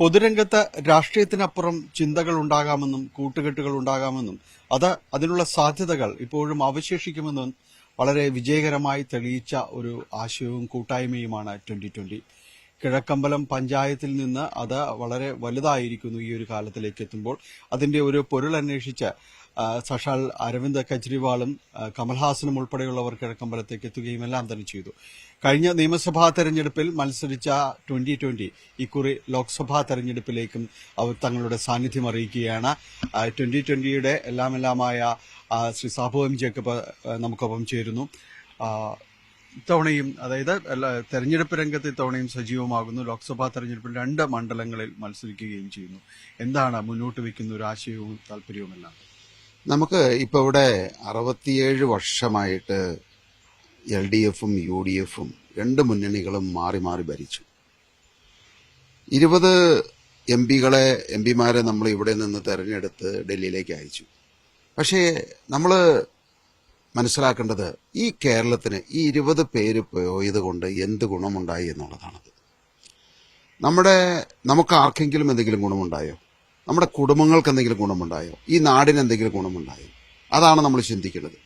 പൊതുരംഗത്ത് രാഷ്ട്രീയത്തിനപ്പുറം ചിന്തകൾ ഉണ്ടാകാമെന്നും കൂട്ടുകെട്ടുകൾ ഉണ്ടാകാമെന്നും അത് അതിനുള്ള സാധ്യതകൾ ഇപ്പോഴും അവശേഷിക്കുമെന്നും വളരെ വിജയകരമായി തെളിയിച്ച ഒരു ആശയവും കൂട്ടായ്മയുമാണ് ട്വന്റി ട്വന്റി. കിഴക്കമ്പലം പഞ്ചായത്തിൽ നിന്ന് അത് വളരെ വലുതായിരിക്കുന്നു ഈ ഒരു കാലത്തിലേക്ക് എത്തുമ്പോൾ. അതിന്റെ ഒരു പൊരുൾ അന്വേഷിച്ച് ആ, സഷാൽ അരവിന്ദ് കെജ്രിവാളും കമൽഹാസനും ഉൾപ്പെടെയുള്ളവർ കിഴക്കമ്പലത്തേക്ക് എത്തുകയും എല്ലാം തന്നെ ചെയ്തു. കഴിഞ്ഞ നിയമസഭാ തെരഞ്ഞെടുപ്പിൽ മത്സരിച്ച ട്വന്റി ട്വന്റി ഇക്കുറി ലോക്സഭാ തെരഞ്ഞെടുപ്പിലേക്കും അവർ തങ്ങളുടെ സാന്നിധ്യം അറിയിക്കുകയാണ്. ട്വന്റി ട്വന്റിയുടെ എല്ലാമെല്ലാമായ ശ്രീ സാബു എം ജേക്കബ് നമുക്കൊപ്പം ചേരുന്നു. ഇത്തവണയും അതായത് തെരഞ്ഞെടുപ്പ് രംഗത്ത് ഇത്തവണയും സജീവമാകുന്നു. ലോക്സഭാ തെരഞ്ഞെടുപ്പിൽ രണ്ട് മണ്ഡലങ്ങളിൽ മത്സരിക്കുകയും ചെയ്യുന്നു. എന്താണ് മുന്നോട്ട് വയ്ക്കുന്ന ഒരു ആശയവും താല്പര്യവുമെല്ലാം? നമുക്ക് ഇപ്പോൾ ഇവിടെ അറുപത്തിയേഴ് വർഷമായിട്ട് എൽ ഡി എഫും യു ഡി എഫും രണ്ട് മുന്നണികളും മാറി മാറി ഭരിച്ചു. ഇരുപത് എം പികളെ എം പിമാരെ നമ്മൾ ഇവിടെ നിന്ന് തെരഞ്ഞെടുത്ത് ഡൽഹിയിലേക്ക് അയച്ചു. പക്ഷേ നമ്മൾ മനസ്സിലാക്കേണ്ടത് ഈ കേരളത്തിന് ഈ ഇരുപത് പേര് പോയത് കൊണ്ട് എന്ത് ഗുണമുണ്ടായി എന്നുള്ളതാണത്. നമ്മുടെ നമുക്ക് ആർക്കെങ്കിലും എന്തെങ്കിലും ഗുണമുണ്ടായോ? നമ്മുടെ കുടുംബങ്ങൾക്ക് എന്തെങ്കിലും ഗുണമുണ്ടായോ? ഈ നാടിന് എന്തെങ്കിലും ഗുണമുണ്ടായോ? അതാണ് നമ്മൾ ചിന്തിക്കേണ്ടത്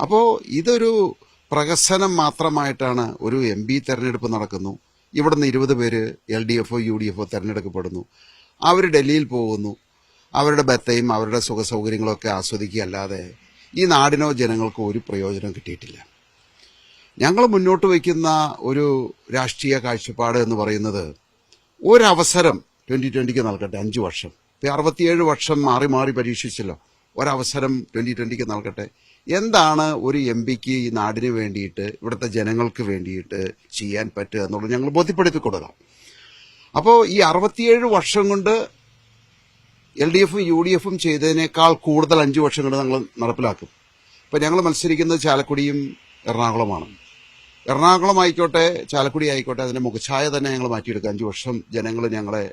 അപ്പോൾ ഇതൊരു പ്രഹസനം മാത്രമായിട്ടാണ് ഒരു എം പി തെരഞ്ഞെടുപ്പ് നടക്കുന്നു. ഇവിടെ നിന്ന് ഇരുപത് പേര് എൽ ഡി എഫോ യു ഡി എഫോ തെരഞ്ഞെടുക്കപ്പെടുന്നു. അവർ ഡൽഹിയിൽ പോകുന്നു. അവരുടെ ബത്തയും അവരുടെ സുഖ സൗകര്യങ്ങളൊക്കെ ആസ്വദിക്കുകയല്ലാതെ ഈ നാടിനോ ജനങ്ങൾക്കോ ഒരു പ്രയോജനം കിട്ടിയിട്ടില്ല. ഞങ്ങൾ മുന്നോട്ട് വയ്ക്കുന്ന ഒരു രാഷ്ട്രീയ കാഴ്ചപ്പാട് എന്ന് പറയുന്നത് ഒരവസരം ട്വന്റി ട്വന്റിക്ക് നൽകട്ടെ അഞ്ച് വർഷം. അറുപത്തിയേഴ് വർഷം മാറി മാറി പരീക്ഷിച്ചല്ലോ. ഒരവസരം ട്വന്റി ട്വന്റിക്ക് നൽകട്ടെ. എന്താണ് ഒരു എം പിക്ക് ഈ നാടിന് വേണ്ടിയിട്ട് ഇവിടുത്തെ ജനങ്ങൾക്ക് വേണ്ടിയിട്ട് ചെയ്യാൻ പറ്റുക എന്നുള്ളത് ഞങ്ങൾ ബോധ്യപ്പെടുത്തി കൊടുക്കാം അപ്പോൾ ഈ അറുപത്തിയേഴ് വർഷം കൊണ്ട് എൽ ഡി എഫും യു ഡി എഫും ചെയ്തതിനേക്കാൾ കൂടുതൽ അഞ്ച് വർഷം കൊണ്ട് ഞങ്ങൾ നടപ്പിലാക്കും. ഇപ്പം ഞങ്ങൾ മത്സരിക്കുന്നത് ചാലക്കുടിയും എറണാകുളമാണ്. എറണാകുളം ആയിക്കോട്ടെ ചാലക്കുടി ആയിക്കോട്ടെ അതിന്റെ മുഖഛായ തന്നെ ഞങ്ങൾ മാറ്റിയെടുക്കുക അഞ്ച് വർഷം ജനങ്ങൾ ഞങ്ങളെ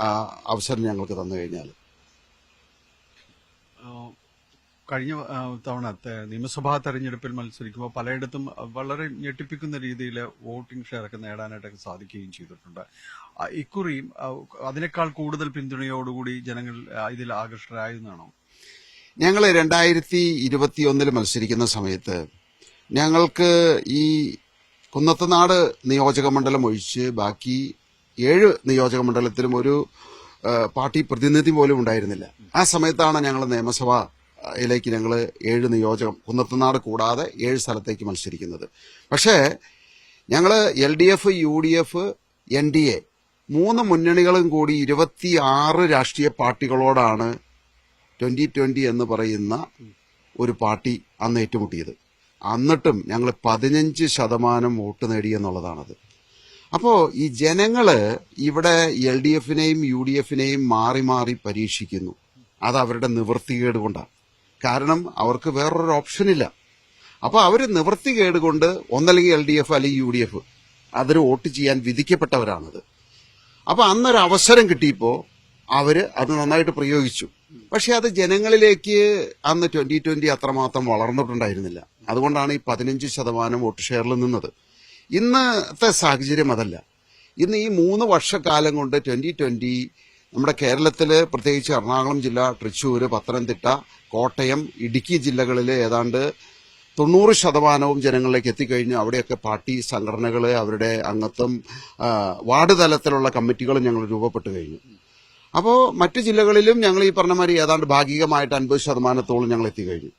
ആ, അവസരം ഞങ്ങൾക്ക് തന്നു കഴിഞ്ഞാൽ. കഴിഞ്ഞ തവണത്തെ തവണ നിയമസഭാ തെരഞ്ഞെടുപ്പിൽ മത്സരിക്കുമ്പോൾ പലയിടത്തും വളരെ ഞെട്ടിപ്പിക്കുന്ന രീതിയിൽ വോട്ടിംഗ് ഷെയർ ഒക്കെ നേടാനായിട്ടൊക്കെ സാധിക്കുകയും ചെയ്തിട്ടുണ്ട്. ഇക്കുറിയും അതിനേക്കാൾ കൂടുതൽ പിന്തുണയോടുകൂടി ജനങ്ങൾ ഇതിൽ ആകർഷകരായെന്നാണോ ഞങ്ങൾ രണ്ടായിരത്തി ഇരുപത്തിയൊന്നിൽ മത്സരിക്കുന്ന സമയത്ത് ഞങ്ങൾക്ക് ഈ കുന്നത്തനാട് നിയോജക മണ്ഡലം ഒഴിച്ച് ബാക്കി ഏഴ് നിയോജക മണ്ഡലത്തിലും ഒരു പാർട്ടി പ്രതിനിധി പോലും ഉണ്ടായിരുന്നില്ല. ആ സമയത്താണ് ഞങ്ങൾ നിയമസഭയിലേക്ക് ഞങ്ങൾ ഏഴ് നിയോജകം കുന്നത്തനാട് കൂടാതെ ഏഴ് സ്ഥലത്തേക്ക് മത്സരിക്കുന്നത്. പക്ഷേ ഞങ്ങൾ L D F U D F N D A മൂന്ന് മുന്നണികളും കൂടി ഇരുപത്തിയാറ് രാഷ്ട്രീയ പാർട്ടികളോടാണ് ട്വന്റി ട്വന്റി എന്ന് പറയുന്ന ഒരു പാർട്ടി അന്ന് ഏറ്റുമുട്ടിയത്. എന്നിട്ടും ഞങ്ങൾ പതിനഞ്ച് ശതമാനം വോട്ട് നേടി എന്നുള്ളതാണത്. അപ്പോ ഈ ജനങ്ങൾ ഇവിടെ എൽ ഡി എഫിനെയും യു ഡി എഫിനെയും മാറി മാറി പരീക്ഷിക്കുന്നു. അത് അവരുടെ നിവൃത്തികേട് കൊണ്ടാണ്. കാരണം അവർക്ക് വേറൊരു ഓപ്ഷനില്ല. അപ്പൊ അവർ നിവൃത്തികേട് കൊണ്ട് ഒന്നല്ലെങ്കിൽ എൽ ഡി എഫ് അല്ലെങ്കിൽ യു ഡി എഫ് അതിന് വോട്ട് ചെയ്യാൻ വിധിക്കപ്പെട്ടവരാണത്. അപ്പൊ അന്നൊരു അവസരം കിട്ടിയപ്പോ അവർ അത് നന്നായിട്ട് പ്രയോഗിച്ചു. പക്ഷെ അത് ജനങ്ങളിലേക്ക് അന്ന് ട്വന്റി ട്വന്റി അത്രമാത്രം വളർന്നിട്ടുണ്ടായിരുന്നില്ല. അതുകൊണ്ടാണ് ഈ പതിനഞ്ച് ശതമാനം വോട്ട് ഷെയറിൽ നിന്നത്. ഇന്നത്തെ സാഹചര്യം അതല്ല. ഇന്ന് ഈ മൂന്ന് വർഷക്കാലം കൊണ്ട് ട്വന്റി ട്വന്റി നമ്മുടെ കേരളത്തിൽ പ്രത്യേകിച്ച് എറണാകുളം ജില്ല തൃശ്ശൂർ പത്തനംതിട്ട കോട്ടയം ഇടുക്കി ജില്ലകളിൽ ഏതാണ്ട് തൊണ്ണൂറ് ശതമാനവും ജനങ്ങളിലേക്ക് എത്തിക്കഴിഞ്ഞു അവിടെയൊക്കെ പാർട്ടി സംഘടനകൾ അവരുടെ അംഗത്വം വാർഡ് തലത്തിലുള്ള കമ്മിറ്റികളും ഞങ്ങൾ രൂപപ്പെട്ടു കഴിഞ്ഞു. അപ്പോൾ മറ്റു ജില്ലകളിലും ഞങ്ങൾ ഈ പറഞ്ഞ മാതിരി ഏതാണ്ട് ഭാഗികമായിട്ട് അൻപത് ശതമാനത്തോളം ഞങ്ങൾ എത്തിക്കഴിഞ്ഞു.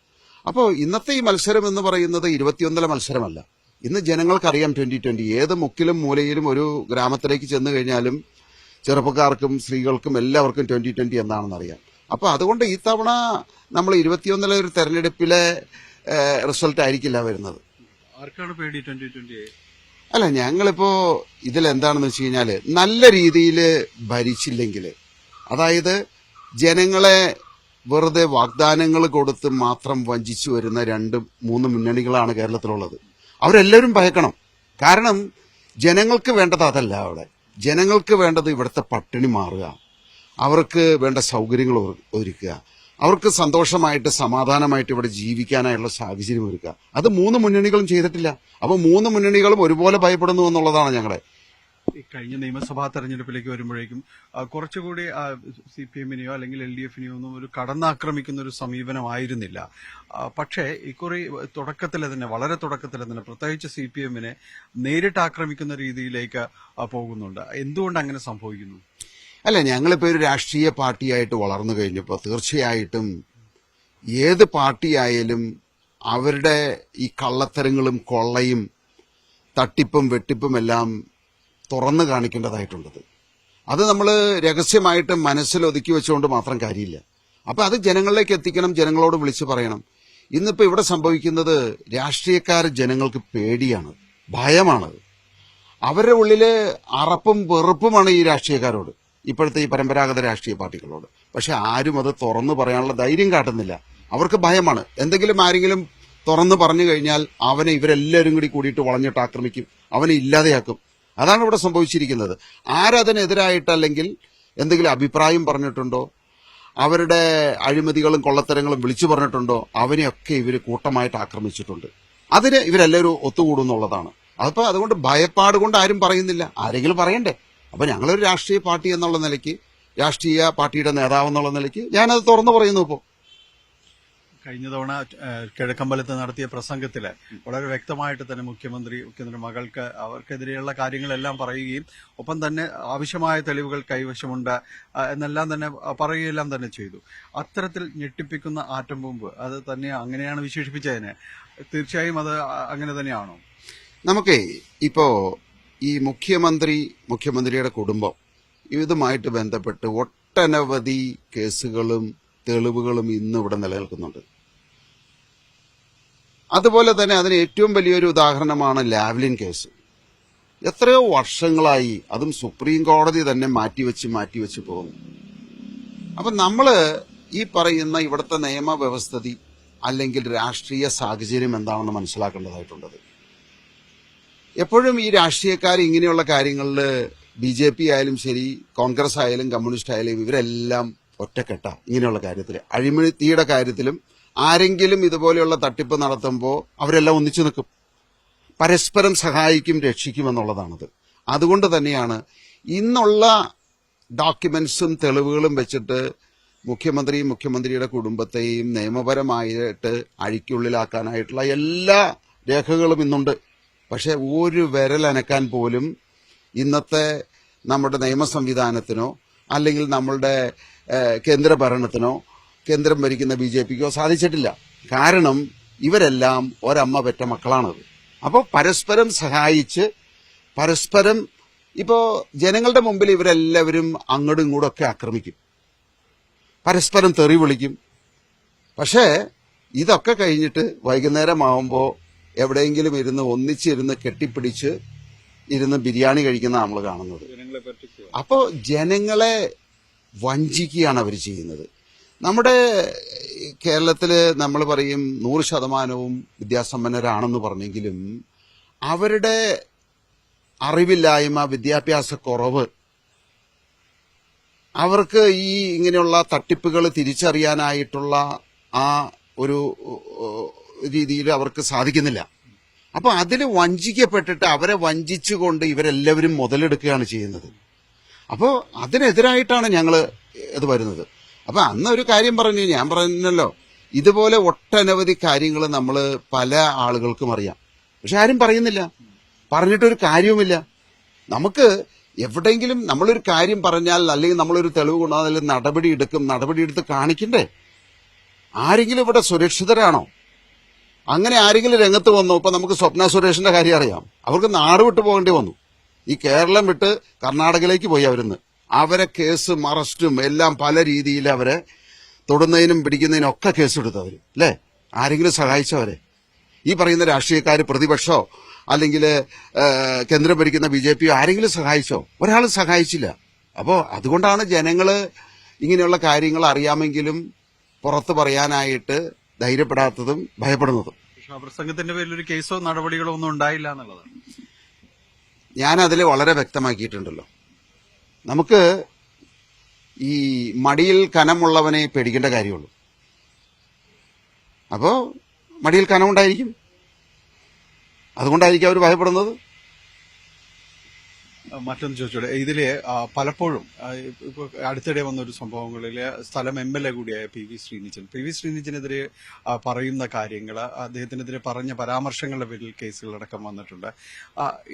അപ്പോൾ ഇന്നത്തെ ഈ മത്സരം എന്ന് പറയുന്നത് ഇരുപത്തിയൊന്നിലെ മത്സരമല്ല. ഇന്ന് ജനങ്ങൾക്കറിയാം ട്വന്റി ട്വന്റി. ഏത് മുക്കിലും മൂലയിലും ഒരു ഗ്രാമത്തിലേക്ക് ചെന്ന് കഴിഞ്ഞാലും ചെറുപ്പക്കാർക്കും സ്ത്രീകൾക്കും എല്ലാവർക്കും ട്വന്റി ട്വന്റി എന്താണെന്ന് അറിയാം അപ്പോൾ അതുകൊണ്ട് ഈ തവണ നമ്മൾ ഇരുപത്തിയൊന്നിലെ ഒരു തെരഞ്ഞെടുപ്പിലെ റിസൾട്ട് ആയിരിക്കില്ല വരുന്നത്. ആർക്കാണ് പേടി ട്വന്റി ട്വന്റി? അല്ല ഞങ്ങളിപ്പോ ഇതിൽ എന്താണെന്ന് വെച്ച് കഴിഞ്ഞാൽ നല്ല രീതിയിൽ ഭരിച്ചില്ലെങ്കിൽ അതായത് ജനങ്ങളെ വെറുതെ വാഗ്ദാനങ്ങൾ കൊടുത്ത് മാത്രം വഞ്ചിച്ചു വരുന്ന രണ്ട് മൂന്ന് മുന്നണികളാണ് കേരളത്തിലുള്ളത്. അവരെല്ലാവരും ഭയക്കണം. കാരണം ജനങ്ങൾക്ക് വേണ്ടത് അതല്ല അവിടെ. ജനങ്ങൾക്ക് വേണ്ടത് ഇവിടുത്തെ പട്ടിണി മാറുക. അവർക്ക് വേണ്ട സൗകര്യങ്ങൾ ഒരുക്കുക. അവർക്ക് സന്തോഷമായിട്ട് സമാധാനമായിട്ട് ഇവിടെ ജീവിക്കാനായുള്ള സാഹചര്യം ഒരുക്കുക. അത് മൂന്ന് മുന്നണികളും ചെയ്തിട്ടില്ല. അപ്പോൾ മൂന്ന് മുന്നണികളും ഒരുപോലെ ഭയപ്പെടുന്നു എന്നുള്ളതാണ് ഞങ്ങളെ. ഈ കഴിഞ്ഞ നിയമസഭാ തെരഞ്ഞെടുപ്പിലേക്ക് വരുമ്പോഴേക്കും കുറച്ചുകൂടി സി പി എമ്മിനെയോ അല്ലെങ്കിൽ എൽ ഡി എഫിനെയോ ഒന്നും ഒരു കടന്നാക്രമിക്കുന്ന ഒരു സമീപനമായിരുന്നില്ല. പക്ഷേ ഇക്കുറി തുടക്കത്തിൽ തന്നെ വളരെ തുടക്കത്തിൽ തന്നെ പ്രത്യേകിച്ച് സി പി എമ്മിനെ നേരിട്ട് ആക്രമിക്കുന്ന രീതിയിലേക്ക് പോകുന്നുണ്ട്. എന്തുകൊണ്ട് അങ്ങനെ സംഭവിക്കുന്നു? അല്ല ഞങ്ങളിപ്പോ ഒരു രാഷ്ട്രീയ പാർട്ടിയായിട്ട് വളർന്നു കഴിഞ്ഞപ്പോൾ തീർച്ചയായിട്ടും ഏത് പാർട്ടിയായാലും അവരുടെ ഈ കള്ളത്തരങ്ങളും കൊള്ളയും തട്ടിപ്പും വെട്ടിപ്പും എല്ലാം തുറന്നു കാണിക്കേണ്ടതായിട്ടുള്ളത്. അത് നമ്മൾ രഹസ്യമായിട്ട് മനസ്സിൽ ഒതുക്കി വെച്ചുകൊണ്ട് മാത്രം കാര്യമില്ല. അപ്പൊ അത് ജനങ്ങളിലേക്ക് എത്തിക്കണം ജനങ്ങളോട് വിളിച്ചു പറയണം. ഇന്നിപ്പോ ഇവിടെ സംഭവിക്കുന്നത് രാഷ്ട്രീയക്കാർ ജനങ്ങൾക്ക് പേടിയാണ് ഭയമാണ്. അവരുടെ ഉള്ളിൽ അറപ്പും വെറുപ്പുമാണ് ഈ രാഷ്ട്രീയക്കാരോട് ഇപ്പോഴത്തെ ഈ പരമ്പരാഗത രാഷ്ട്രീയ പാർട്ടികളോട്. പക്ഷെ ആരും അത് തുറന്നു പറയാനുള്ള ധൈര്യം കാട്ടുന്നില്ല. അവർക്ക് ഭയമാണ്. എന്തെങ്കിലും ആരെങ്കിലും തുറന്നു പറഞ്ഞു കഴിഞ്ഞാൽ അവനെ ഇവരെല്ലാവരും കൂടി കൂടിയിട്ട് വളഞ്ഞിട്ട് ആക്രമിക്കും അവനെ ഇല്ലാതെയാക്കും. അതാണ് ഇവിടെ സംഭവിച്ചിരിക്കുന്നത്. ആരതിനെതിരായിട്ടല്ലെങ്കിൽ എന്തെങ്കിലും അഭിപ്രായം പറഞ്ഞിട്ടുണ്ടോ? അവരുടെ അഴിമതികളും കൊള്ളത്തരങ്ങളും വിളിച്ചു പറഞ്ഞിട്ടുണ്ടോ? അവനെയൊക്കെ ഇവർ കൂട്ടമായിട്ട് ആക്രമിച്ചിട്ടുണ്ട്. അതിന് ഇവരെല്ലാവരും ഒത്തുകൂടുന്നുള്ളതാണ്. അപ്പോൾ അതുകൊണ്ട് ഭയപ്പാട് കൊണ്ട് ആരും പറയുന്നില്ല. ആരെങ്കിലും പറയണ്ടേ? അപ്പോൾ ഞങ്ങളൊരു രാഷ്ട്രീയ പാർട്ടി എന്നുള്ള നിലയ്ക്ക് രാഷ്ട്രീയ പാർട്ടിയുടെ നേതാവ് എന്നുള്ള നിലയ്ക്ക് ഞാനത് തുറന്നു പറയുന്നു ഇപ്പോൾ കഴിഞ്ഞ തവണ കിഴക്കമ്പലത്ത് നടത്തിയ പ്രസംഗത്തിൽ വളരെ വ്യക്തമായിട്ട് തന്നെ മുഖ്യമന്ത്രി മുഖ്യമന്ത്രി മകൾക്ക് അവർക്കെതിരെയുള്ള കാര്യങ്ങളെല്ലാം പറയുകയും ഒപ്പം തന്നെ ആവശ്യമായ തെളിവുകൾ കൈവശമുണ്ട് എന്നെല്ലാം തന്നെ പറയുകയെല്ലാം തന്നെ ചെയ്തു. അത്തരത്തിൽ ഞെട്ടിപ്പിക്കുന്ന ആറ്റം ബോംബ് അത് തന്നെ അങ്ങനെയാണ് വിശേഷിപ്പിച്ചതിന്. തീർച്ചയായും അത് അങ്ങനെ തന്നെയാണോ? നമുക്കേ ഇപ്പോ ഈ മുഖ്യമന്ത്രി മുഖ്യമന്ത്രിയുടെ കുടുംബം ഇതുമായിട്ട് ബന്ധപ്പെട്ട് ഒട്ടനവധി കേസുകളും തെളിവുകളും ഇന്ന് ഇവിടെ നിലനിൽക്കുന്നുണ്ട്. അതുപോലെ തന്നെ അതിന് ഏറ്റവും വലിയൊരു ഉദാഹരണമാണ് ലാവ്ലിൻ കേസ്. എത്രയോ വർഷങ്ങളായി അതും സുപ്രീം കോടതി തന്നെ മാറ്റിവെച്ച് മാറ്റിവെച്ച് പോകുന്നു. അപ്പൊ നമ്മൾ ഈ പറയുന്ന ഇവിടുത്തെ നിയമവ്യവസ്ഥിതി അല്ലെങ്കിൽ രാഷ്ട്രീയ സാഹചര്യം എന്താണെന്ന് മനസ്സിലാക്കേണ്ടതായിട്ടുള്ളത് എപ്പോഴും ഈ രാഷ്ട്രീയക്കാർ ഇങ്ങനെയുള്ള കാര്യങ്ങളിൽ ബി ജെ പി ആയാലും ശരി കോൺഗ്രസ് ആയാലും കമ്മ്യൂണിസ്റ്റ് ആയാലും ഇവരെല്ലാം ഒറ്റക്കെട്ട. ഇങ്ങനെയുള്ള കാര്യത്തിൽ അഴിമതിയുടെ കാര്യത്തിലും ആരെങ്കിലും ഇതുപോലെയുള്ള തട്ടിപ്പ് നടത്തുമ്പോൾ അവരെല്ലാം ഒന്നിച്ചു നിൽക്കും. പരസ്പരം സഹായിക്കും രക്ഷിക്കും എന്നുള്ളതാണത്. അതുകൊണ്ട് തന്നെയാണ് ഇന്നുള്ള ഡോക്യുമെന്റ്സും തെളിവുകളും വെച്ചിട്ട് മുഖ്യമന്ത്രിയും മുഖ്യമന്ത്രിയുടെ കുടുംബത്തെയും നിയമപരമായിട്ട് അഴിക്കുള്ളിലാക്കാനായിട്ടുള്ള എല്ലാ രേഖകളും ഇന്നുണ്ട്. പക്ഷെ ഒരു വിരൽ അനക്കാൻ പോലും ഇന്നത്തെ നമ്മുടെ നിയമ സംവിധാനത്തിനോ അല്ലെങ്കിൽ നമ്മളുടെ കേന്ദ്ര ഭരണത്തിനോ കേന്ദ്രം ഭരിക്കുന്ന ബി ജെ പിക്കോ സാധിച്ചിട്ടില്ല. കാരണം ഇവരെല്ലാം ഒരമ്മ പെറ്റ മക്കളാണത്. അപ്പോൾ പരസ്പരം സഹായിച്ച് പരസ്പരം ഇപ്പോൾ ജനങ്ങളുടെ മുമ്പിൽ ഇവരെല്ലാവരും അങ്ങോട്ടും ഇങ്ങോട്ടും ഒക്കെ ആക്രമിക്കും. പരസ്പരം തെറി വിളിക്കും. പക്ഷേ ഇതൊക്കെ കഴിഞ്ഞിട്ട് വൈകുന്നേരമാവുമ്പോൾ എവിടെയെങ്കിലും ഇരുന്ന് ഒന്നിച്ചിരുന്ന് കെട്ടിപ്പിടിച്ച് ഇരുന്ന് ബിരിയാണി കഴിക്കുന്ന നമ്മൾ കാണുന്നത്. അപ്പോൾ ജനങ്ങളെ വഞ്ചിക്കുകയാണ് അവർ ചെയ്യുന്നത്. നമ്മുടെ കേരളത്തിൽ നമ്മൾ പറയും നൂറ് ശതമാനവും വിദ്യാസമ്പന്നരാണെന്ന് പറഞ്ഞെങ്കിലും അവരുടെ അറിവില്ലായ്മ വിദ്യാഭ്യാസ കുറവ് അവർക്ക് ഈ ഇങ്ങനെയുള്ള തട്ടിപ്പുകൾ തിരിച്ചറിയാനായിട്ടുള്ള ആ ഒരു രീതിയിൽ അവർക്ക് സാധിക്കുന്നില്ല. അപ്പോൾ അതിൽ വഞ്ചിക്കപ്പെട്ടിട്ട് അവരെ വഞ്ചിച്ചുകൊണ്ട് ഇവരെല്ലാവരും മുതലെടുക്കുകയാണ് ചെയ്യുന്നത്. അപ്പോൾ അതിനെതിരായിട്ടാണ് ഞങ്ങൾ ഇത് വരുന്നത്. അപ്പോൾ അന്ന് ഒരു കാര്യം പറഞ്ഞു ഞാൻ പറഞ്ഞല്ലോ ഇതുപോലെ ഒട്ടനവധി കാര്യങ്ങൾ നമ്മൾ പല ആളുകൾക്കും അറിയാം. പക്ഷെ ആരും പറയുന്നില്ല. പറഞ്ഞിട്ടൊരു കാര്യവുമില്ല. നമുക്ക് എവിടെയെങ്കിലും നമ്മളൊരു കാര്യം പറഞ്ഞാൽ അല്ലെങ്കിൽ നമ്മളൊരു തെളിവ് കൊണ്ടുവന്നാൽ നടപടി എടുക്കും നടപടി എടുത്ത് കാണിക്കണ്ടേ? ആരെങ്കിലും ഇവിടെ സുരക്ഷിതരാണോ? അങ്ങനെ ആരെങ്കിലും രംഗത്ത് വന്നോ? ഇപ്പൊ നമുക്ക് സ്വപ്ന സുരേഷിന്റെ കാര്യം അറിയാം. അവർക്ക് നാട് വിട്ടു പോകേണ്ടി വന്നു. ഈ കേരളം വിട്ട് കർണാടകയിലേക്ക് പോയി അവരിന്ന്. അവരെ കേസും അറസ്റ്റും എല്ലാം പല രീതിയിൽ അവരെ തൊടുന്നതിനും പിടിക്കുന്നതിനും ഒക്കെ കേസെടുത്തു അവർ അല്ലേ? ആരെങ്കിലും സഹായിച്ചവരെ ഈ പറയുന്ന രാഷ്ട്രീയക്കാർ പ്രതിപക്ഷോ അല്ലെങ്കിൽ കേന്ദ്രം ഭരിക്കുന്ന ബി ജെ പിയോ ആരെങ്കിലും സഹായിച്ചോ? ഒരാളും സഹായിച്ചില്ല. അപ്പോൾ അതുകൊണ്ടാണ് ജനങ്ങൾ ഇങ്ങനെയുള്ള കാര്യങ്ങൾ അറിയാമെങ്കിലും പുറത്ത് പറയാനായിട്ട് ധൈര്യപ്പെടാത്തതും ഭയപ്പെടുന്നതും. പ്രസംഗത്തിന്റെ പേരിൽ ഒരു കേസോ നടപടികളോ ഒന്നും ഉണ്ടായില്ല എന്നുള്ളതാണ്. ഞാൻ വളരെ വ്യക്തമാക്കിയിട്ടുണ്ടല്ലോ. നമുക്ക് ഈ മടിയിൽ കനമുള്ളവനെ പേടിക്കേണ്ട കാര്യമുള്ളൂ. അപ്പോൾ മടിയിൽ കനമുണ്ടായിരിക്കും. അതുകൊണ്ടായിരിക്കും അവർ ഭയപ്പെടുന്നത്. മറ്റൊന്ന് ചോദിച്ചോടെ ഇതിൽ പലപ്പോഴും ഇപ്പൊ അടുത്തിടെ വന്ന ഒരു സംഭവങ്ങളിൽ സ്ഥലം എം എൽ എ കൂടിയായ P V Sreenijan. P V ശ്രീനിജനെതിരെ പറയുന്ന കാര്യങ്ങൾ അദ്ദേഹത്തിനെതിരെ പറഞ്ഞ പരാമർശങ്ങളുടെ പേരിൽ കേസുകളടക്കം വന്നിട്ടുണ്ട്.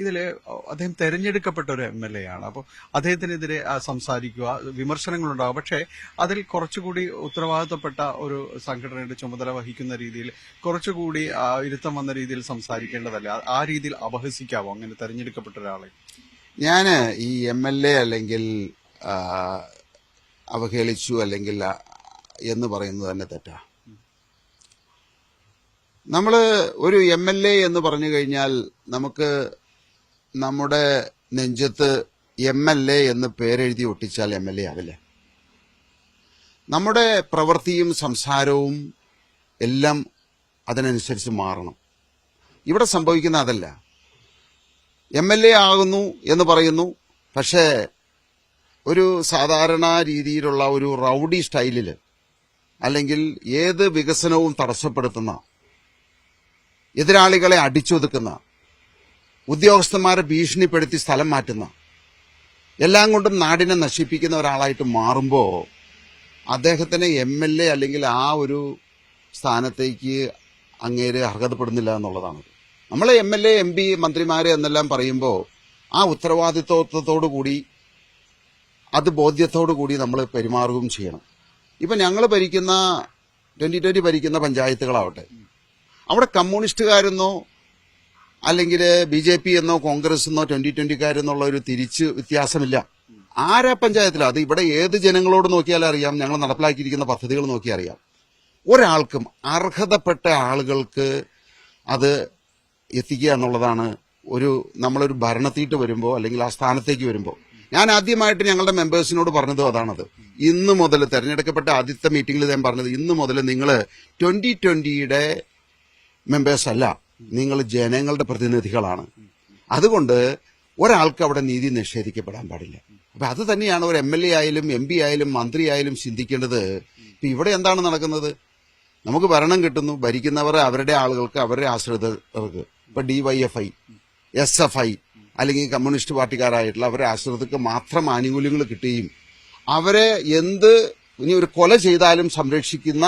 ഇതിൽ അദ്ദേഹം തെരഞ്ഞെടുക്കപ്പെട്ട ഒരു എം എൽ എ ആണ്. അപ്പോൾ അദ്ദേഹത്തിനെതിരെ സംസാരിക്കുക വിമർശനങ്ങളുണ്ടാകും പക്ഷേ അതിൽ കുറച്ചുകൂടി ഉത്തരവാദിത്തപ്പെട്ട ഒരു സംഘടനയുടെ ചുമതല വഹിക്കുന്ന രീതിയിൽ കുറച്ചുകൂടി ഇരുത്തം വന്ന രീതിയിൽ സംസാരിക്കേണ്ടതല്ല. ആ രീതിയിൽ അപഹസിക്കാവോ അങ്ങനെ തെരഞ്ഞെടുക്കപ്പെട്ട ഒരാളെ? ഞാൻ ഈ എം എൽ എ അല്ലെങ്കിൽ അവഹേളിച്ചു അല്ലെങ്കിൽ എന്ന് പറയുന്നത് തന്നെ തെറ്റാ. നമ്മൾ ഒരു എം എൽ എ എന്ന് പറഞ്ഞു കഴിഞ്ഞാൽ നമുക്ക് നമ്മുടെ നെഞ്ചത്ത് എം എൽ എ എന്ന് പേരെഴുതി ഒട്ടിച്ചാൽ എം എൽ എ ആവില്ല? നമ്മുടെ പ്രവൃത്തിയും സംസാരവും എല്ലാം അതിനനുസരിച്ച് മാറണം. ഇവിടെ സംഭവിക്കുന്ന അതല്ല. എം എൽ എ ആകുന്നു എന്ന് പറയുന്നു. പക്ഷേ ഒരു സാധാരണ രീതിയിലുള്ള ഒരു റൌഡി സ്റ്റൈലിൽ അല്ലെങ്കിൽ ഏത് വികസനവും തടസ്സപ്പെടുത്തുന്ന എതിരാളികളെ അടിച്ചൊതുക്കുന്ന ഉദ്യോഗസ്ഥന്മാരെ ഭീഷണിപ്പെടുത്തി സ്ഥലം മാറ്റുന്ന എല്ലാം കൊണ്ടും നാടിനെ നശിപ്പിക്കുന്ന ഒരാളായിട്ട് മാറുമ്പോൾ അദ്ദേഹത്തിന് എം എൽ എ അല്ലെങ്കിൽ ആ ഒരു സ്ഥാനത്തേക്ക് അങ്ങേര് അർഹതപ്പെടുന്നില്ല എന്നുള്ളതാണ്. നമ്മൾ M L A M P മന്ത്രിമാരെ എന്നെല്ലാം പറയുമ്പോൾ ആ ഉത്തരവാദിത്വത്തോടു കൂടി അത് ബോധ്യത്തോടു കൂടി നമ്മൾ പെരുമാറുകയും ചെയ്യണം. ഇപ്പം ഞങ്ങൾ ഭരിക്കുന്ന ട്വന്റി ട്വന്റി ഭരിക്കുന്ന പഞ്ചായത്തുകളാവട്ടെ. അവിടെ കമ്മ്യൂണിസ്റ്റുകാരെന്നോ അല്ലെങ്കിൽ ബി ജെ പി എന്നോ കോൺഗ്രസ് എന്നോ ട്വന്റി ട്വന്റിക്കാരെന്നുള്ള ഒരു തിരിച്ച് വ്യത്യാസമില്ല. ആരാ പഞ്ചായത്തിലാണ് അത് ഇവിടെ ഏത് ജനങ്ങളോട് നോക്കിയാലും അറിയാം. ഞങ്ങൾ നടപ്പിലാക്കിയിരിക്കുന്ന പദ്ധതികൾ നോക്കി അറിയാം. ഒരാൾക്കും അർഹതപ്പെട്ട ആളുകൾക്ക് അത് എത്തിക്കുക എന്നുള്ളതാണ് ഒരു നമ്മളൊരു ഭരണത്തീട്ട് വരുമ്പോൾ അല്ലെങ്കിൽ ആ സ്ഥാനത്തേക്ക് വരുമ്പോൾ ഞാൻ ആദ്യമായിട്ട് ഞങ്ങളുടെ മെമ്പേഴ്സിനോട് പറഞ്ഞതും അതാണത്. ഇന്ന് മുതൽ തെരഞ്ഞെടുക്കപ്പെട്ട ആദ്യത്തെ മീറ്റിംഗിൽ ഞാൻ പറഞ്ഞത് ഇന്ന് മുതൽ നിങ്ങൾ ട്വന്റി ട്വന്റിയുടെ മെമ്പേഴ്സ് അല്ല നിങ്ങൾ ജനങ്ങളുടെ പ്രതിനിധികളാണ്. അതുകൊണ്ട് ഒരാൾക്ക് അവിടെ നീതി നിഷേധിക്കപ്പെടാൻ പാടില്ല. അപ്പൊ അത് തന്നെയാണ് ഒരു എം എൽ എ ആയാലും എം പി ആയാലും മന്ത്രി ആയാലും ചിന്തിക്കേണ്ടത്. ഇപ്പൊ ഇവിടെ എന്താണ് നടക്കുന്നത്? നമുക്ക് ഭരണം കിട്ടുന്നു ഭരിക്കുന്നവർ അവരുടെ ആളുകൾക്ക് അവരുടെ ആശ്രിതർക്ക് ഇപ്പൊ ഡിവൈഎഫ്ഐ എസ് എഫ് ഐ അല്ലെങ്കിൽ കമ്മ്യൂണിസ്റ്റ് പാർട്ടിക്കാരായിട്ടുള്ള അവരെ ആശ്രിതർക്ക് മാത്രം ആനുകൂല്യങ്ങൾ കിട്ടുകയും അവരെ എന്ത് ഇനി ഒരു കൊല ചെയ്താലും സംരക്ഷിക്കുന്ന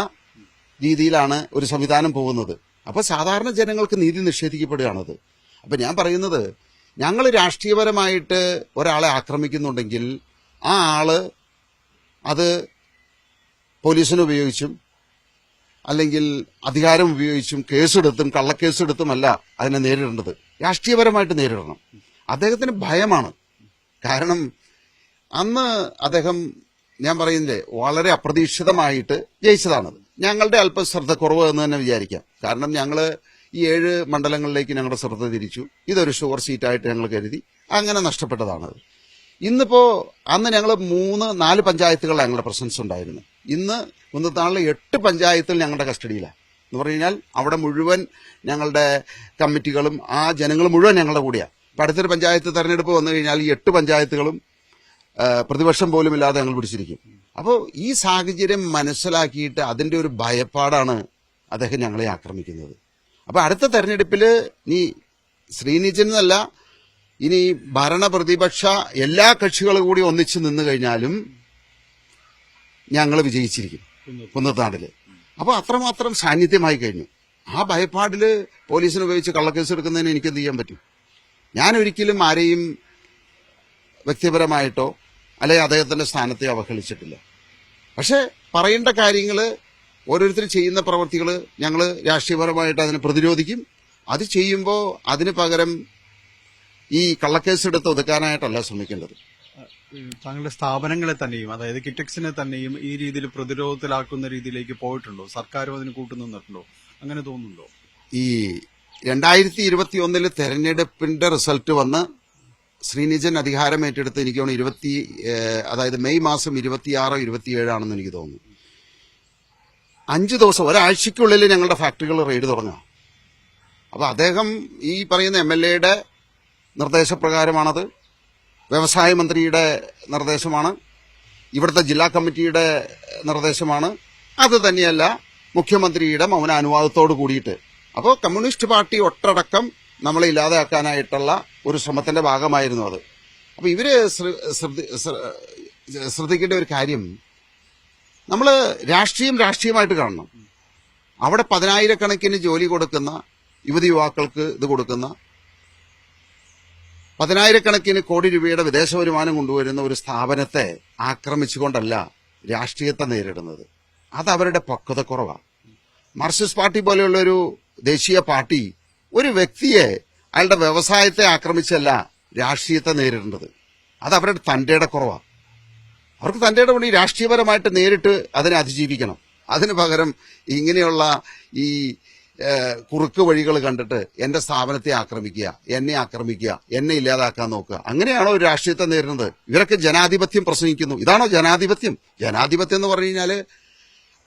രീതിയിലാണ് ഒരു സംവിധാനം പോകുന്നത്. അപ്പൊ സാധാരണ ജനങ്ങൾക്ക് നീതി നിഷേധിക്കപ്പെടുകയാണത്. അപ്പൊ ഞാൻ പറയുന്നത് ഞങ്ങൾ രാഷ്ട്രീയപരമായിട്ട് ഒരാളെ ആക്രമിക്കുന്നുണ്ടെങ്കിൽ ആ ആൾ അത് പോലീസിനെ ഉപയോഗിച്ചും അല്ലെങ്കിൽ അധികാരം ഉപയോഗിച്ചും കേസെടുത്തും കള്ളക്കേസെടുത്തുമല്ല അതിനെ നേരിടേണ്ടത്. രാഷ്ട്രീയപരമായിട്ട് നേരിടണം. അദ്ദേഹത്തിന് ഭയമാണ്. കാരണം അന്ന് അദ്ദേഹം ഞാൻ പറയുന്നില്ലേ വളരെ അപ്രതീക്ഷിതമായിട്ട് ജയിച്ചതാണത്. ഞങ്ങളുടെ അല്പം ശ്രദ്ധ കുറവ് എന്ന് തന്നെ വിചാരിക്കാം. കാരണം ഞങ്ങൾ ഈ ഏഴ് മണ്ഡലങ്ങളിലേക്ക് ഞങ്ങളുടെ ശ്രദ്ധ തിരിച്ചു. ഇതൊരു ഷുവർ സീറ്റായിട്ട് ഞങ്ങൾ കരുതി അങ്ങനെ നഷ്ടപ്പെട്ടതാണത്. ഇന്നിപ്പോ അന്ന് ഞങ്ങൾ മൂന്ന് നാല് പഞ്ചായത്തുകളിലാണ് ഞങ്ങളുടെ പ്രസൻസ് ഉണ്ടായിരുന്നു ഇന്ന് കുന്നത്താളിലെ എട്ട് പഞ്ചായത്തിൽ ഞങ്ങളുടെ കസ്റ്റഡിയിലാണ് എന്ന് പറഞ്ഞു കഴിഞ്ഞാൽ അവിടെ മുഴുവൻ ഞങ്ങളുടെ കമ്മിറ്റികളും ആ ജനങ്ങൾ മുഴുവൻ ഞങ്ങളുടെ കൂടെയാണ് ഇപ്പം അടുത്തൊരു പഞ്ചായത്ത് തെരഞ്ഞെടുപ്പ് വന്നു കഴിഞ്ഞാൽ ഈ എട്ട് പഞ്ചായത്തുകളും പ്രതിപക്ഷം പോലും ഇല്ലാതെ ഞങ്ങൾ പിടിച്ചിരിക്കും. അപ്പോൾ ഈ സാഹചര്യം മനസ്സിലാക്കിയിട്ട് അതിന്റെ ഒരു ഭയപ്പാടാണ് അദ്ദേഹം ഞങ്ങളെ ആക്രമിക്കുന്നത്. അപ്പോൾ അടുത്ത തെരഞ്ഞെടുപ്പിൽ നീ ശ്രീനിജൻ എന്നല്ല ഇനി ഭരണ പ്രതിപക്ഷ എല്ലാ കക്ഷികളും കൂടി ഒന്നിച്ചു നിന്നു കഴിഞ്ഞാലും ഞങ്ങൾ വിജയിച്ചിരിക്കും കുന്നത്താടിൽ അപ്പൊ അത്രമാത്രം സാന്നിധ്യമായി കഴിഞ്ഞു. ആ ഭയപ്പാടിൽ പോലീസിനെ ഉപയോഗിച്ച് കള്ളക്കേസ് എടുക്കുന്നതിന് എനിക്ക് എന്ത് ചെയ്യാൻ പറ്റും? ഞാൻ ഒരിക്കലും ആരെയും വ്യക്തിപരമായിട്ടോ അല്ലെങ്കിൽ അദ്ദേഹത്തിന്റെ സ്ഥാനത്തെ അവഹേളിച്ചിട്ടില്ല. പക്ഷെ പറയേണ്ട കാര്യങ്ങൾ ഓരോരുത്തർ ചെയ്യുന്ന പ്രവർത്തികൾ ഞങ്ങൾ രാഷ്ട്രീയപരമായിട്ട് അതിനെ പ്രതിരോധിക്കും. അത് ചെയ്യുമ്പോൾ അതിന് പകരം ഈ കള്ളക്കേസ് എടുത്ത് ഒതുക്കാനായിട്ടല്ല ശ്രമിക്കേണ്ടത്. താങ്കളുടെ സ്ഥാപനങ്ങളെ തന്നെയും അതായത് കിറ്റക്സിനെ തന്നെയും ഈ രീതിയിൽ പ്രതിരോധത്തിലാക്കുന്ന രീതിയിലേക്ക് പോയിട്ടുണ്ടോ? സർക്കാരും അതിന് കൂട്ടുനിന്നിട്ടുണ്ടോ? അങ്ങനെ തോന്നുന്നുണ്ടോ? ഈ രണ്ടായിരത്തി ഇരുപത്തി ഒന്നിൽ തെരഞ്ഞെടുപ്പിന്റെ റിസൾട്ട് വന്ന് ശ്രീനിജൻ അധികാരം ഏറ്റെടുത്ത് എനിക്ക് തോന്നുന്നു ഇരുപത്തി അതായത് മെയ് മാസം ഇരുപത്തിയാറോ ഇരുപത്തിയേഴാണെന്ന് എനിക്ക് തോന്നുന്നു. അഞ്ചു ദിവസം ഒരാഴ്ചക്കുള്ളിൽ ഞങ്ങളുടെ ഫാക്ടറികൾ റെയ്ഡ് തുടങ്ങാം അപ്പോൾ അദ്ദേഹം ഈ പറയുന്ന എം എൽ എയുടെ നിർദ്ദേശപ്രകാരമാണത്. വ്യവസായ മന്ത്രിയുടെ നിർദ്ദേശമാണ്. ഇവിടുത്തെ ജില്ലാ കമ്മിറ്റിയുടെ നിർദ്ദേശമാണ്. അത് തന്നെയല്ല മുഖ്യമന്ത്രിയുടെ മൗനാനുവാദത്തോട് കൂടിയിട്ട്. അപ്പോൾ കമ്മ്യൂണിസ്റ്റ് പാർട്ടി ഒട്ടടക്കം നമ്മളെ ഇല്ലാതാക്കാനായിട്ടുള്ള ഒരു ശ്രമത്തിന്റെ ഭാഗമായിരുന്നു അത്. അപ്പോൾ ഇവർ ശ്ര- ശ്രദ്ധ- ശ്ര- ശ്രദ്ധിക്കേണ്ട ഒരു കാര്യം നമ്മൾ രാഷ്ട്രീയം രാഷ്ട്രീയമായിട്ട് കാണണം. അവിടെ പതിനായിരക്കണക്കിന് ജോലി കൊടുക്കുന്ന യുവതി യുവാക്കൾക്ക് ഇത് കൊടുക്കുന്ന പതിനായിരക്കണക്കിന് കോടി രൂപയുടെ വിദേശ വരുമാനം കൊണ്ടുവരുന്ന ഒരു സ്ഥാപനത്തെ ആക്രമിച്ചുകൊണ്ടല്ല രാഷ്ട്രീയത്തെ നേരിടുന്നത്. അത് അവരുടെ പക്വതക്കുറവാണ്. മാർക്സിസ്റ്റ് പാർട്ടി പോലെയുള്ള ഒരു ദേശീയ പാർട്ടി ഒരു വ്യക്തിയെ അയാളുടെ വ്യവസായത്തെ ആക്രമിച്ചല്ല രാഷ്ട്രീയത്തെ നേരിടേണ്ടത്. അത് അവരുടെ തന്റെയുടെ കുറവാണ്. അവർക്ക് തന്റെയുടെ പണി രാഷ്ട്രീയപരമായിട്ട് നേരിട്ട് അതിനെ അതിജീവിക്കണം. അതിന് പകരം ഇങ്ങനെയുള്ള ഈ കുറുക്ക് വഴികൾ കണ്ടിട്ട് എന്റെ സ്ഥാപനത്തെ ആക്രമിക്കുക എന്നെ ആക്രമിക്കുക എന്നെ ഇല്ലാതാക്കാൻ നോക്കുക. അങ്ങനെയാണോ ഒരു രാഷ്ട്രീയത്തെ നേരിടുന്നത്? ഇവരൊക്കെ ജനാധിപത്യം പ്രസംഗിക്കുന്നു. ഇതാണോ ജനാധിപത്യം? ജനാധിപത്യം എന്ന് പറഞ്ഞു കഴിഞ്ഞാൽ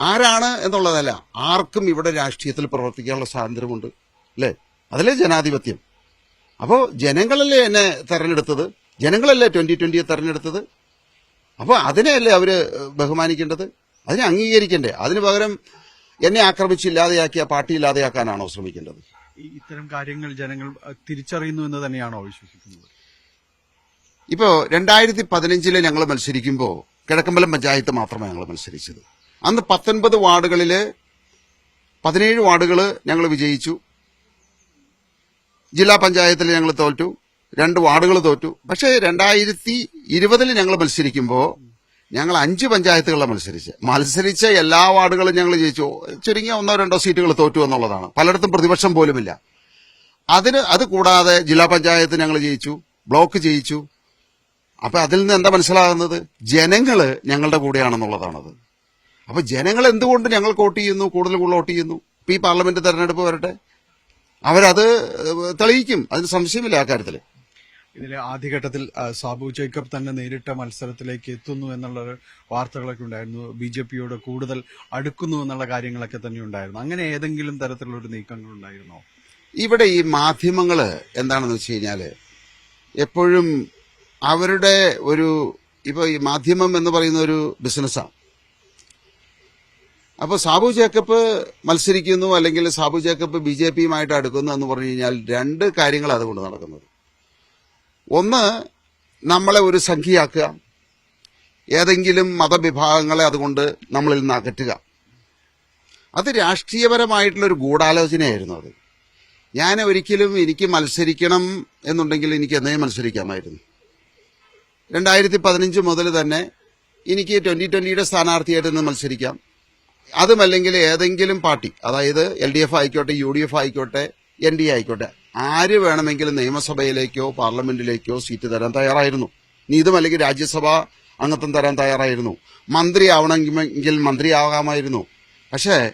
ആരാണ് എന്നുള്ളതല്ല ആർക്കും ഇവിടെ രാഷ്ട്രീയത്തിൽ പ്രവർത്തിക്കാനുള്ള സ്വാതന്ത്ര്യമുണ്ട് അല്ലേ? അതിലെ ജനാധിപത്യം? അപ്പോൾ ജനങ്ങളല്ലേ എന്നെ തെരഞ്ഞെടുത്തത്? ജനങ്ങളല്ലേ ട്വന്റി ട്വന്റിയെ തെരഞ്ഞെടുത്തത്? അപ്പോൾ അതിനെയല്ലേ അവർ ബഹുമാനിക്കേണ്ടത്? അതിനെ അംഗീകരിക്കണ്ടേ? അതിന് പകരം എന്നെ ആക്രമിച്ച് ഇല്ലാതെയാക്കിയ പാർട്ടി ഇല്ലാതെയാക്കാനാണോ ശ്രമിക്കേണ്ടത്? ഇത്തരം കാര്യങ്ങൾ ജനങ്ങൾ തിരിച്ചറിയുന്നു എന്ന് തന്നെയാണോ വിശ്വസിക്കുന്നത്? ഇപ്പോ രണ്ടായിരത്തി പതിനഞ്ചിൽ ഞങ്ങൾ മത്സരിക്കുമ്പോൾ കിഴക്കമ്പലം പഞ്ചായത്ത് മാത്രമേ ഞങ്ങൾ മത്സരിച്ചത്. അന്ന് പത്തൊൻപത് വാർഡുകളിൽ പതിനേഴ് വാർഡുകൾ ഞങ്ങൾ വിജയിച്ചു. ജില്ലാ പഞ്ചായത്തിൽ ഞങ്ങൾ തോറ്റു. രണ്ട് വാർഡുകൾ തോറ്റു. പക്ഷേ രണ്ടായിരത്തി ഇരുപതിൽ ഞങ്ങൾ മത്സരിക്കുമ്പോൾ ഞങ്ങൾ അഞ്ച് പഞ്ചായത്തുകളിലെ മത്സരിച്ച് മത്സരിച്ച എല്ലാ വാർഡുകളും ഞങ്ങൾ ജയിച്ചു. ചുരുങ്ങിയ ഒന്നോ രണ്ടോ സീറ്റുകൾ തോറ്റു എന്നുള്ളതാണ്. പലയിടത്തും പ്രതിപക്ഷം പോലുമില്ല. അതിന് അത് കൂടാതെ ജില്ലാ പഞ്ചായത്ത് ഞങ്ങൾ ജയിച്ചു. ബ്ലോക്ക് ജയിച്ചു. അപ്പൊ അതിൽ നിന്ന് എന്താ മനസ്സിലാകുന്നത്? ജനങ്ങൾ ഞങ്ങളുടെ കൂടെയാണെന്നുള്ളതാണത്. അപ്പൊ ജനങ്ങൾ എന്തുകൊണ്ട് ഞങ്ങൾ വോട്ട് ചെയ്യുന്നു? കൂടുതൽ കൂടുതൽ വോട്ട് ചെയ്യുന്നു? ഇപ്പൊ ഈ പാർലമെന്റ് തെരഞ്ഞെടുപ്പ് വരട്ടെ. അവരത് തെളിയിക്കും. അതിന് സംശയമില്ല ആ കാര്യത്തിൽ. ഇതിലെ ആദ്യഘട്ടത്തിൽ സാബു ജേക്കബ് തന്നെ നേരിട്ട മത്സരത്തിലേക്ക് എത്തുന്നു എന്നുള്ള വാർത്തകളൊക്കെ ഉണ്ടായിരുന്നു. ബി ജെ പിയോട് കൂടുതൽ അടുക്കുന്നു എന്നുള്ള കാര്യങ്ങളൊക്കെ തന്നെ ഉണ്ടായിരുന്നു. അങ്ങനെ ഏതെങ്കിലും തരത്തിലുള്ള ഒരു നീക്കങ്ങൾ ഉണ്ടായിരുന്നോ? ഇവിടെ ഈ മാധ്യമങ്ങൾ എന്താണെന്ന് വെച്ച് കഴിഞ്ഞാൽ എപ്പോഴും അവരുടെ ഒരു ഇപ്പൊ ഈ മാധ്യമം എന്ന് പറയുന്ന ഒരു ബിസിനസ്സാണ്. അപ്പോൾ സാബു ജേക്കബ് മത്സരിക്കുന്നു അല്ലെങ്കിൽ സാബു ജേക്കബ് ബി ജെ പിയുമായിട്ട് അടുക്കുന്നു എന്ന് പറഞ്ഞു കഴിഞ്ഞാൽ രണ്ട് കാര്യങ്ങൾ അതുകൊണ്ട് നടക്കുന്നത്. ഒന്ന് നമ്മളെ ഒരു സംഖ്യയാക്കുക. ഏതെങ്കിലും മതവിഭാഗങ്ങളെ അതുകൊണ്ട് നമ്മളിൽ നിന്ന് അകറ്റുക. അത് രാഷ്ട്രീയപരമായിട്ടുള്ളൊരു ഗൂഢാലോചനയായിരുന്നു അത്. ഞാൻ ഒരിക്കലും എനിക്ക് മത്സരിക്കണം എന്നുണ്ടെങ്കിൽ എനിക്ക് എന്നേ മത്സരിക്കാമായിരുന്നു. രണ്ടായിരത്തി പതിനഞ്ച് മുതൽ തന്നെ എനിക്ക് ട്വന്റി ട്വന്റിയുടെ സ്ഥാനാർത്ഥിയായിട്ട് നിന്ന് മത്സരിക്കാം. അതുമല്ലെങ്കിൽ ഏതെങ്കിലും പാർട്ടി അതായത് എൽ ഡി എഫ് ആയിക്കോട്ടെ യു ഡി എഫ് ആയിക്കോട്ടെ എൻ ഡി എ ആയിക്കോട്ടെ ആര് വേണമെങ്കിലും നിയമസഭയിലേക്കോ പാർലമെന്റിലേക്കോ സീറ്റ് തരാൻ തയ്യാറായിരുന്നു. നീ ഇതുമല്ലെങ്കിൽ രാജ്യസഭ അംഗത്വം തരാൻ തയ്യാറായിരുന്നു. മന്ത്രി ആവണമെങ്കിൽ മന്ത്രിയാകാമായിരുന്നു. പക്ഷേ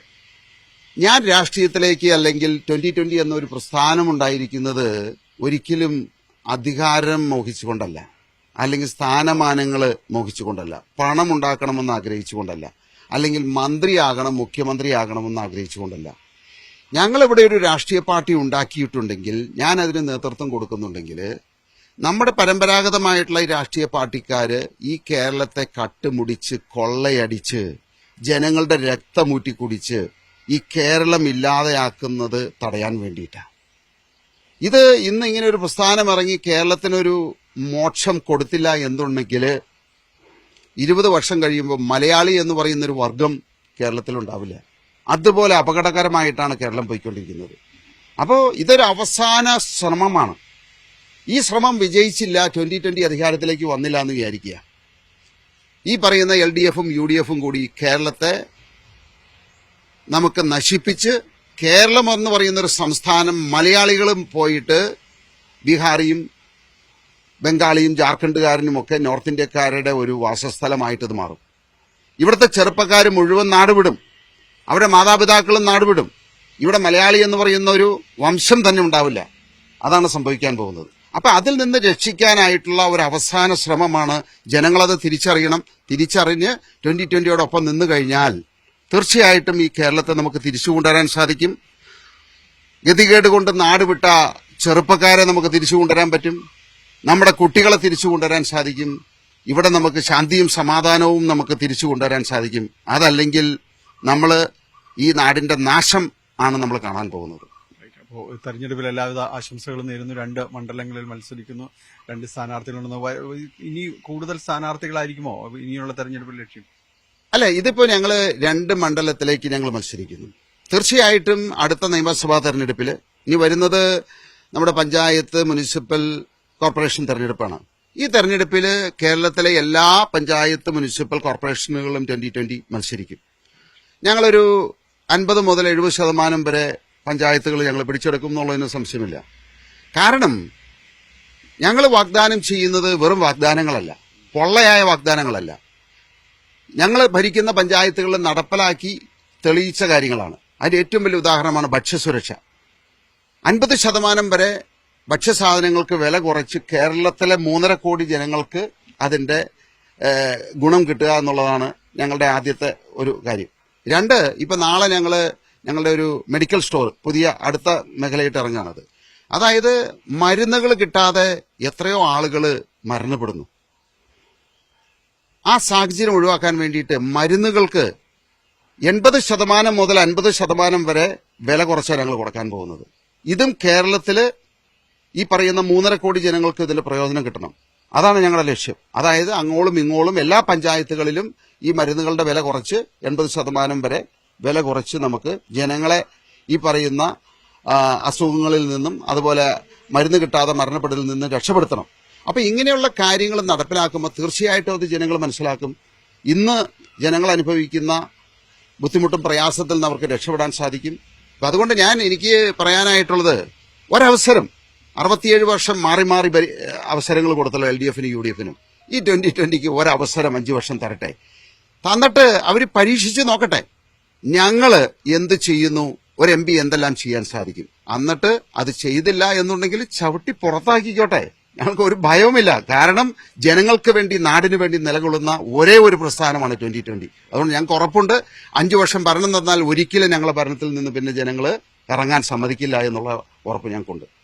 ഞാൻ രാഷ്ട്രീയത്തിലേക്ക് അല്ലെങ്കിൽ ട്വന്റി ട്വന്റി എന്നൊരു പ്രസ്ഥാനം ഉണ്ടായിരിക്കുന്നത് ഒരിക്കലും അധികാരം മോഹിച്ചുകൊണ്ടല്ല. അല്ലെങ്കിൽ സ്ഥാനമാനങ്ങൾ മോഹിച്ചുകൊണ്ടല്ല. പണം ഉണ്ടാക്കണമെന്ന് ആഗ്രഹിച്ചുകൊണ്ടല്ല. അല്ലെങ്കിൽ മന്ത്രിയാകണം മുഖ്യമന്ത്രിയാകണമെന്ന് ആഗ്രഹിച്ചുകൊണ്ടല്ല. ഞങ്ങളിവിടെ ഒരു രാഷ്ട്രീയ പാർട്ടി ഉണ്ടാക്കിയിട്ടുണ്ടെങ്കിൽ ഞാൻ അതിന് നേതൃത്വം കൊടുക്കുന്നുണ്ടെങ്കിൽ നമ്മുടെ പരമ്പരാഗതമായിട്ടുള്ള ഈ രാഷ്ട്രീയ പാർട്ടിക്കാര് ഈ കേരളത്തെ കട്ടുമുടിച്ച് കൊള്ളയടിച്ച് ജനങ്ങളുടെ രക്തമൂറ്റി കുടിച്ച് ഈ കേരളം ഇല്ലാതെയാക്കുന്നത് തടയാൻ വേണ്ടിയിട്ടാണ് ഇത് ഇന്ന് ഇങ്ങനെ ഒരു പ്രസ്ഥാനം ഇറങ്ങി കേരളത്തിനൊരു മോക്ഷം കൊടുത്തില്ല എന്നുണ്ടെങ്കിൽ ഇരുപത് വർഷം കഴിയുമ്പോൾ മലയാളി എന്ന് പറയുന്നൊരു വർഗം കേരളത്തിലുണ്ടാവില്ല. അതുപോലെ അപകടകരമായിട്ടാണ് കേരളം പോയിക്കൊണ്ടിരിക്കുന്നത്. അപ്പോൾ ഇതൊരു അവസാന ശ്രമമാണ്. ഈ ശ്രമം വിജയിച്ചില്ല ട്വന്റി ട്വന്റി അധികാരത്തിലേക്ക് വന്നില്ല എന്ന് വിചാരിക്കുക. ഈ പറയുന്ന എൽ ഡി എഫും യു ഡി എഫും കൂടി കേരളത്തെ നമുക്ക് നശിപ്പിച്ച് കേരളം എന്ന് പറയുന്നൊരു സംസ്ഥാനം മലയാളികളും പോയിട്ട് ബീഹാറിയും ബംഗാളിയും ജാർഖണ്ഡുകാരനും ഒക്കെ നോർത്ത് ഇന്ത്യക്കാരുടെ ഒരു വാസസ്ഥലമായിട്ട് മാറും. ഇവിടുത്തെ ചെറുപ്പക്കാർ മുഴുവൻ നാടുവിടും അവരുടെ മാതാപിതാക്കളും നാടുവിടും. ഇവിടെ മലയാളി എന്ന് പറയുന്ന ഒരു വംശം തന്നെ ഉണ്ടാവില്ല. അതാണ് സംഭവിക്കാൻ പോകുന്നത്. അപ്പം അതിൽ നിന്ന് രക്ഷിക്കാനായിട്ടുള്ള ഒരു അവസാന ശ്രമമാണ് ജനങ്ങളത് തിരിച്ചറിയണം. തിരിച്ചറിഞ്ഞ് ട്വന്റി ട്വന്റിയോടൊപ്പം നിന്ന് കഴിഞ്ഞാൽ തീർച്ചയായിട്ടും ഈ കേരളത്തെ നമുക്ക് തിരിച്ചു കൊണ്ടുവരാൻ സാധിക്കും. ഗതികേട് കൊണ്ട് നാടുവിട്ട ചെറുപ്പക്കാരെ നമുക്ക് തിരിച്ചു കൊണ്ടുവരാൻ പറ്റും. നമ്മുടെ കുട്ടികളെ തിരിച്ചു കൊണ്ടുവരാൻ സാധിക്കും. ഇവിടെ നമുക്ക് ശാന്തിയും സമാധാനവും നമുക്ക് തിരിച്ചു കൊണ്ടുവരാൻ സാധിക്കും. അതല്ലെങ്കിൽ നമ്മൾ ഈ നാടിന്റെ നാശം ആണ് നമ്മൾ കാണാൻ പോകുന്നത്. അപ്പോൾ തെരഞ്ഞെടുപ്പിൽ എല്ലാവിധ ആശംസകളും നേരുന്നു. രണ്ട് മണ്ഡലങ്ങളിൽ മത്സരിക്കുന്നു. രണ്ട് സ്ഥാനാർത്ഥികളുണ്ടെന്ന് ഇനി കൂടുതൽ സ്ഥാനാർത്ഥികളായിരിക്കുമോ? ഇനിയുള്ള തെരഞ്ഞെടുപ്പിൽ ലക്ഷ്യം? അല്ല ഇതിപ്പോ ഞങ്ങൾ രണ്ട് മണ്ഡലത്തിലേക്ക് ഞങ്ങൾ മത്സരിക്കുന്നു. തീർച്ചയായിട്ടും അടുത്ത നിയമസഭാ തെരഞ്ഞെടുപ്പിൽ ഇനി വരുന്നത് നമ്മുടെ പഞ്ചായത്ത് മുനിസിപ്പൽ കോർപ്പറേഷൻ തെരഞ്ഞെടുപ്പാണ്. ഈ തെരഞ്ഞെടുപ്പിൽ കേരളത്തിലെ എല്ലാ പഞ്ചായത്ത് മുനിസിപ്പൽ കോർപ്പറേഷനുകളും ട്വന്റി ട്വന്റി മത്സരിക്കും. ഞങ്ങളൊരു അൻപത് മുതൽ എഴുപത് ശതമാനം വരെ പഞ്ചായത്തുകൾ ഞങ്ങൾ പിടിച്ചെടുക്കും എന്നുള്ളതിന് സംശയമില്ല. കാരണം ഞങ്ങൾ വാഗ്ദാനം ചെയ്യുന്നത് വെറും വാഗ്ദാനങ്ങളല്ല. പൊള്ളയായ വാഗ്ദാനങ്ങളല്ല. ഞങ്ങൾ ഭരിക്കുന്ന പഞ്ചായത്തുകൾ നടപ്പിലാക്കി തെളിയിച്ച കാര്യങ്ങളാണ്. അതിന്റെ ഏറ്റവും വലിയ ഉദാഹരണമാണ് ഭക്ഷ്യസുരക്ഷ. അൻപത് ശതമാനം വരെ ഭക്ഷ്യസാധനങ്ങൾക്ക് വില കുറച്ച് കേരളത്തിലെ മൂന്നര കോടി ജനങ്ങൾക്ക് അതിന്റെ ഗുണം കിട്ടുക എന്നുള്ളതാണ് ഞങ്ങളുടെ ആദ്യത്തെ ഒരു കാര്യം. രണ്ട് ഇപ്പൊ നാളെ ഞങ്ങൾ ഞങ്ങളുടെ ഒരു മെഡിക്കൽ സ്റ്റോർ പുതിയ അടുത്ത മേഖലയിട്ട് ഇറങ്ങുകയാണത് അതായത് മരുന്നുകൾ കിട്ടാതെ എത്രയോ ആളുകൾ മരണപ്പെടുന്നു. ആ സാഹചര്യം ഒഴിവാക്കാൻ വേണ്ടിയിട്ട് മരുന്നുകൾക്ക് എൺപത് ശതമാനം മുതൽ അൻപത് ശതമാനം വരെ വില കുറച്ചാണ് ഞങ്ങൾ കൊടുക്കാൻ പോകുന്നത്. ഇതും കേരളത്തിൽ ഈ പറയുന്ന മൂന്നര കോടി ജനങ്ങൾക്ക് ഇതിന്റെ പ്രയോജനം കിട്ടണം. അതാണ് ഞങ്ങളുടെ ലക്ഷ്യം. അതായത് അങ്ങോളും ഇങ്ങോളും എല്ലാ പഞ്ചായത്തുകളിലും ഈ മരുന്നുകളുടെ വില കുറച്ച് എൺപത് ശതമാനം വരെ വില കുറച്ച് നമുക്ക് ജനങ്ങളെ ഈ പറയുന്ന അസുഖങ്ങളിൽ നിന്നും അതുപോലെ മരുന്ന് കിട്ടാതെ മരണപ്പെടലിൽ നിന്നും രക്ഷപ്പെടുത്തണം. അപ്പോൾ ഇങ്ങനെയുള്ള കാര്യങ്ങൾ നടപ്പിലാക്കുമ്പോൾ തീർച്ചയായിട്ടും അത് ജനങ്ങൾ മനസ്സിലാക്കും. ഇന്ന് ജനങ്ങൾ അനുഭവിക്കുന്ന ബുദ്ധിമുട്ടും പ്രയാസത്തിൽ നിന്ന് അവർക്ക് രക്ഷപ്പെടാൻ സാധിക്കും. അപ്പം അതുകൊണ്ട് ഞാൻ എനിക്ക് പറയാനായിട്ടുള്ളത് ഒരവസരം അറുപത്തിയേഴ് വർഷം മാറി മാറി അവസരങ്ങൾ കൊടുത്തല്ലോ എൽ ഡി എഫിനും യു ഡി എഫിനും. ഈ ട്വന്റി ട്വന്റിക്ക് ഒരവസരം അഞ്ചു വർഷം തരട്ടെ. തന്നിട്ട് അവർ പരീക്ഷിച്ച് നോക്കട്ടെ. ഞങ്ങൾ എന്ത് ചെയ്യുന്നു? ഒരു എം പി എന്തെല്ലാം ചെയ്യാൻ സാധിക്കും? എന്നിട്ട് അത് ചെയ്തില്ല എന്നുണ്ടെങ്കിൽ ചവിട്ടി പുറത്താക്കിക്കോട്ടെ. ഞങ്ങൾക്ക് ഒരു ഭയവുമില്ല. കാരണം ജനങ്ങൾക്ക് വേണ്ടി നാടിന് വേണ്ടി നിലകൊള്ളുന്ന ഒരേ ഒരു പ്രസ്ഥാനമാണ് ട്വന്റി ട്വന്റി. അതുകൊണ്ട് ഞങ്ങൾക്ക് ഉറപ്പുണ്ട്. അഞ്ചു വർഷം ഭരണം തന്നാൽ ഒരിക്കലും ഞങ്ങളെ ഭരണത്തിൽ നിന്ന് പിന്നെ ജനങ്ങൾ ഇറങ്ങാൻ സമ്മതിക്കില്ല എന്നുള്ള ഉറപ്പ് ഞങ്ങൾക്കുണ്ട്.